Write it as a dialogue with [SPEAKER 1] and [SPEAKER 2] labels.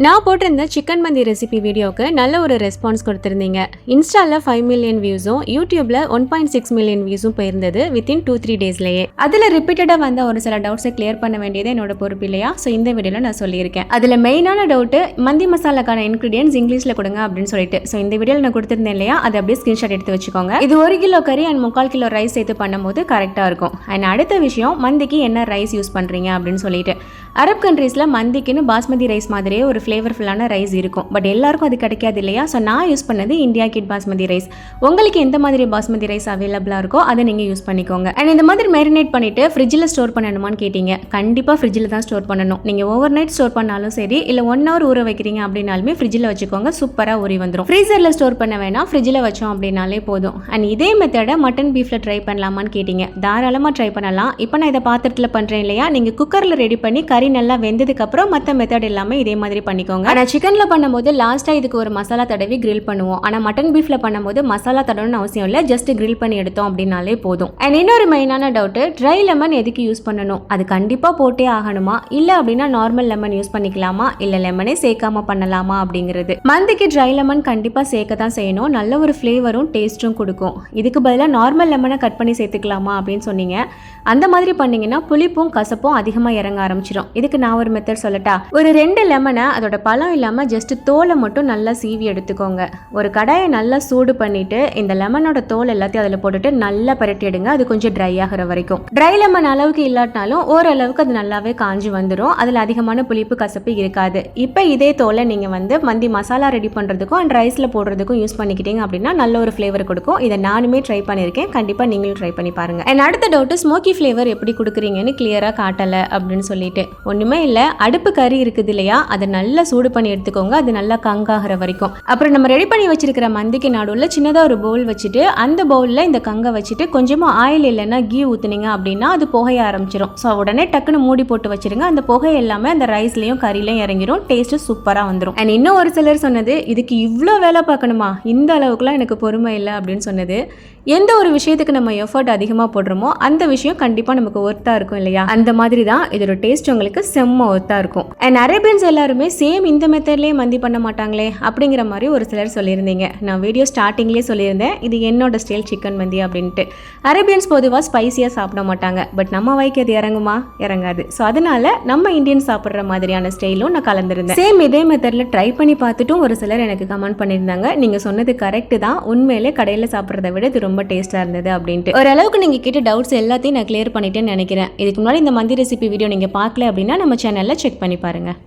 [SPEAKER 1] நான் போட்டிருந்த சிக்கன் மந்தி ரெசிபி வீடியோவுக்கு நல்ல ஒரு ரெஸ்பான்ஸ் கொடுத்துருந்தீங்க. இன்ஸ்டாவில் ஃபைவ் மில்லியன் வியூஸும் யூடியூப்பில் ஒன் பாயிண்ட் சிக்ஸ் மில்லியன் வியூஸும் போயிருந்தது வித்தின் டூ த்ரீ டேஸ்லேயே அதில் ரிப்பீட்டடாக வந்த ஒரு சில டவுட்ஸை கிளியர் பண்ண வேண்டியது என்னோட பொறுப்பு இல்லையா? ஸோ இந்த வீடியோவில் நான் சொல்லியிருக்கேன். அதில் மெயினான டவுட்டு மந்தி மசாலாக்கான இன்க்ரீடியன்ஸ் இங்கிலீஷில் கொடுங்க அப்படின்னு சொல்லிட்டு. ஸோ இந்த வீடியோவில் நான் கொடுத்துருந்தேன் இல்லையா? அதை அப்படியே ஸ்க்ரீன்ஷாட் எடுத்து வச்சுக்கோங்க. இது ஒரு கிலோ கறி அண்ட் முக்கால் கிலோ ரைஸ் சேர்த்து பண்ணும்போது கரெக்டாக இருக்கும். அண்ட் அடுத்த விஷயம் மந்திக்கு என்ன ரைஸ் யூஸ் பண்ணுறீங்க அப்படின்னு சொல்லிட்டு. அரப் கண்ட்ரீஸில் மந்திக்குன்னு பாஸ்மதி ரைஸ் மாதிரியே ஒரு ஃப்ளேவர்ஃபுல்லான ரைஸ் இருக்கும். பட் எல்லாருக்கும் அது கிடைக்காது இல்லையா? ஸோ நான் யூஸ் பண்ணது இந்தியா கிட் பாஸ்மதி ரைஸ் உங்களுக்கு எந்த மாதிரி பாஸ்மதி ரைஸ் அவைலபிளாக இருக்கோ அதை நீங்கள் யூஸ் பண்ணிக்கோங்க. அண்ட் இந்த மாதிரி மேரினேட் பண்ணிவிட்டு ஃப்ரிட்ஜில் ஸ்டோர் பண்ணணுமான்னு கேட்டீங்க கண்டிப்பாக ஃப்ரிட்ஜில் தான் ஸ்டோர் பண்ணணும். நீங்கள் ஓவர் நைட் ஸ்டோர் பண்ணாலும் சரி இல்லை ஒன் ஹவர் ஊற வைக்கிறீங்க அப்படின்னாலுமே ஃப்ரிட்ஜில் வச்சுக்கோங்க சூப்பராக ஊறி வந்துடும் ஃப்ரீசரில் ஸ்டோர் பண்ண வேணாம் ஃப்ரிட்ஜில் வச்சோம் அப்படின்னாலே போதும். அண்ட் இதே மெத்தடை மட்டன் பீஃபில் ட்ரை பண்ணலாமான்னு கேட்டீங்க. தாராளமாக ட்ரை பண்ணலாம். இப்போ நான் இதை பாத்திரத்தில் பண்ணுறேன் இல்லையா? நீங்கள் குக்கரில் ரெடி பண்ணி கறி நல்லா வெந்ததுக்கப்புறம் மற்ற மெத்தட் எல்லாமே இதே மாதிரி பண்ணிக்கோங்க. ஆனால் சிக்கனில் பண்ணும்போது லாஸ்ட்டாக இதுக்கு ஒரு மசாலா தடவி கிரில் பண்ணுவோம். ஆனால் மட்டன் பீஃபில் பண்ணும்போது மசாலா தடவணும்னு அவசியம் இல்லை. ஜஸ்ட் கிரில் பண்ணி எடுத்தோம் அப்படின்னாலே போதும். அண்ட் இன்னொரு மெயினான டவுட்டு ட்ரை லெமன் எதுக்கு யூஸ் பண்ணணும்? அது கண்டிப்பாக போட்டே ஆகணுமா? இல்லை அப்படின்னா நார்மல் லெமன் யூஸ் பண்ணிக்கலாமா? இல்லை லெமனே சேர்க்காம பண்ணலாமா அப்படிங்கிறது. மந்திக்கு ட்ரை லெமன் கண்டிப்பாக சேர்க்க தான் செய்யணும். நல்ல ஒரு ஃப்ளேவரும் டேஸ்ட்டும் கொடுக்கும். இதுக்கு பதிலாக நார்மல் லெமனை கட் பண்ணி சேர்த்துக்கலாமா அப்படின்னு சொன்னீங்க. அந்த மாதிரி பண்ணீங்கன்னா புளிப்பும் கசப்பும் அதிகமாக இறங்க ஆரம்பிச்சிடும் இதுக்கு நான் ஒரு மெத்தட் சொல்லட்டா? ஒரு ரெண்டு லெமனை அதோட பழம் இல்லாமல் ஜஸ்ட்டு தோலை மட்டும் நல்லா சீவி எடுத்துக்கோங்க. ஒரு கடாயை நல்லா சூடு பண்ணிட்டு இந்த லெமனோட தோல் எல்லாத்தையும் அதில் போட்டுட்டு நல்லா பரட்டி எடுங்க. அது கொஞ்சம் ட்ரை ஆகிற வரைக்கும். ட்ரை லெமன் அளவுக்கு இல்லாட்டினாலும் ஓரளவுக்கு அது நல்லாவே காஞ்சி வந்துடும் அதில் அதிகமான புளிப்பு கசப்பு இருக்காது. இப்போ இதே தோலை நீங்கள் வந்து மந்தி மசாலா ரெடி பண்ணுறதுக்கும் அண்ட் ரைஸில் போடுறதுக்கும் யூஸ் பண்ணிக்கிட்டீங்க அப்படின்னா நல்ல ஒரு ஃப்ளேவர் கொடுக்கும். இதை நானுமே ட்ரை பண்ணியிருக்கேன் கண்டிப்பாக நீங்களும் ட்ரை பண்ணி பாருங்க. அண்ட் அடுத்த டவுட்டு ஸ்மோக்கி ஃப்ளேவர் எப்படி கொடுக்குறீங்கன்னு கிளியராக காட்டலை அப்படின்னு சொல்லிட்டு. ஒன்றுமே இல்லை. அடுப்பு கறி இருக்குது இல்லையா? அதை நல்லா சூடு பண்ணி எடுத்துக்கோங்க. அது நல்லா கங்காகிற வரைக்கும். அப்புறம் நம்ம ரெடி பண்ணி வச்சிருக்கிற மந்திக்கு நடுவில் சின்னதாக ஒரு பவுல் வச்சுட்டு அந்த பவுலில் இந்த கங்கை வச்சுட்டு கொஞ்சமாக ஆயில் இல்லைன்னா கீ ஊற்றுனீங்க அப்படின்னா அது புகைய ஆரம்பிச்சிடும் ஸோ உடனே டக்குன்னு மூடி போட்டு வச்சிருங்க. அந்த புகை எல்லாமே அந்த ரைஸ்லையும் கறிலையும் இறங்கிரும். டேஸ்ட்டு சூப்பராக வந்துடும் அண்ட் இன்னும் ஒரு சிலர் சொன்னது இதுக்கு இவ்வளோ வேலை பார்க்கணுமா? இந்த அளவுக்குலாம் எனக்கு பொறுமை இல்லை. அப்படின்னு சொன்னது. எந்த ஒரு விஷயத்துக்கு நம்ம எஃபர்ட் அதிகமாக போடுறோமோ அந்த விஷயம் கண்டிப்பாக நமக்கு ஒர்த்தாக இருக்கும் இல்லையா? அந்த மாதிரி தான் இதோட டேஸ்ட் உங்களுக்கு செம்ம ஒர்த்தாக இருக்கும். அண்ட் அரேபியன்ஸ் எல்லாருமே சேம் இந்த மெத்தட்லேயே மந்தி பண்ண மாட்டாங்களே அப்படிங்கிற மாதிரி ஒரு சிலர் சொல்லியிருந்தீங்க. நான் வீடியோ ஸ்டார்டிங்லேயே சொல்லியிருந்தேன். இது என்னோட ஸ்டைல் சிக்கன் மந்தி அப்படின்ட்டு. அரேபியன்ஸ் பொதுவாக ஸ்பைசியாக சாப்பிட மாட்டாங்க. பட் நம்ம வாய்க்கு அது இறங்குமா? இறங்காது. ஸோ அதனால நம்ம இந்தியன் சாப்பிட்ற மாதிரியான ஸ்டைலும் நான் கலந்துருந்தேன். சேம் இதே மெத்தடில் ட்ரை பண்ணி பார்த்துட்டும் ஒரு சிலர் எனக்கு கமெண்ட் பண்ணியிருந்தாங்க. நீங்கள் சொன்னது கரெக்டு தான். உண்மையிலே கடையில் சாப்பிட்றத விட இது ரொம்ப டேஸ்ட்டாக இருந்தது அப்படின்ட்டு. ஓரளவுக்கு நீங்கள் கேட்ட டவுட்ஸ் எல்லாத்தையும் நான் கிளியர் பண்ணிட்டேன்னு நினைக்கிறேன். இதுக்கு முன்னாடி இந்த மந்தி ரெசிபி வீடியோ நீங்கள் பார்க்கல அப்படின்னா நம்ம சேனலில் செக் பண்ணி பாருங்கள்